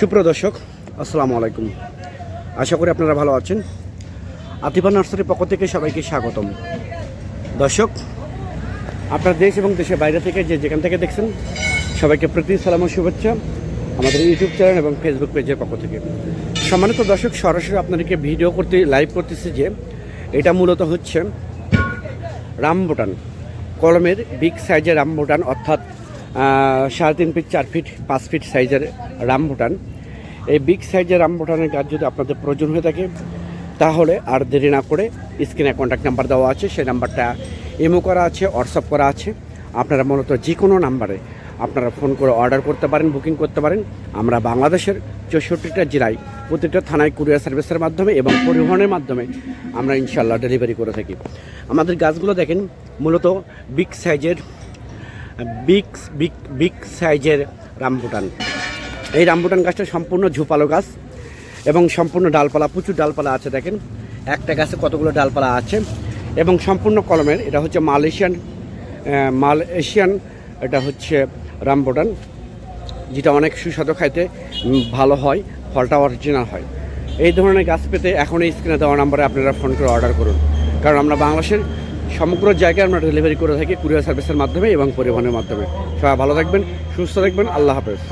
সুপ্রিয় দর্শক, আসসালামু আলাইকুম। আশা করি আপনারা ভালো আছেন। আতিফা নার্সারির পক্ষ থেকে সবাইকে স্বাগতম। দর্শক, আপনার দেশ এবং দেশের বাইরে থেকে যে যেখান থেকে দেখছেন, সবাইকে প্রীতি, সালাম শুভেচ্ছা আমাদের ইউটিউব চ্যানেল এবং ফেসবুক পেজের পক্ষ থেকে। সম্মানিত দর্শক, সরাসরি আপনাদেরকে ভিডিও করতে লাইভ করতেছি যে এটা মূলত হচ্ছে রামবুটান। কলমের বিগ সাইজের রামবুটান, অর্থাৎ সাড়ে তিন ফিট চার ফিট পাঁচ ফিট সাইজের রামবুটান। এই বিগ সাইজের রামবুটানের গাছ যদি আপনাদের প্রয়োজন হয়ে থাকে, তাহলে আর দেরি না করে স্ক্রিনে কন্ট্যাক্ট নাম্বার দেওয়া আছে, সেই নাম্বারটা ইমো করা আছে হোয়াটসঅ্যাপ করা আছে। আপনারা মূলত যে কোনো নাম্বারে আপনারা ফোন করে অর্ডার করতে পারেন বুকিং করতে পারেন। আমরা বাংলাদেশের চৌষট্টিটা জেলায় প্রতিটা থানায় কুরিয়ার সার্ভিসের মাধ্যমে এবং পরিবহনের মাধ্যমে আমরা ইনশাল্লাহ ডেলিভারি করে থাকি। আমাদের গাছগুলো দেখেন, মূলত বিগ সাইজের বিগ বিগ বিগ সাইজের রামবুটান এই রামবুটান গাছটা সম্পূর্ণ ঝোপালো গাছ এবং সম্পূর্ণ ডালপালা প্রচুর ডালপালা আছে দেখেন। একটা গাছে কতগুলো ডালপালা আছে এবং সম্পূর্ণ কলমের এটা হচ্ছে মালয়েশিয়ান আহ, মাল এশিয়ান এটা হচ্ছে রামবুটান যেটা অনেক সুস্বাদু খাইতে ভালো হয় ফলটা অরিজিনাল হয়। এই ধরনের গাছ পেতে এখন এই স্ক্রিনে দেওয়া নাম্বারে আপনারা ফোন করে অর্ডার করুন। কারণ আমরা বাংলাদেশের সমগ্র জায়গায় আমরা ডেলিভারি করে থাকি কুরিয়ার সার্ভিসের মাধ্যমে এবং পরিবহনের মাধ্যমে। সবাই ভালো থাকবেন সুস্থ থাকবেন আল্লাহ হাফেজ।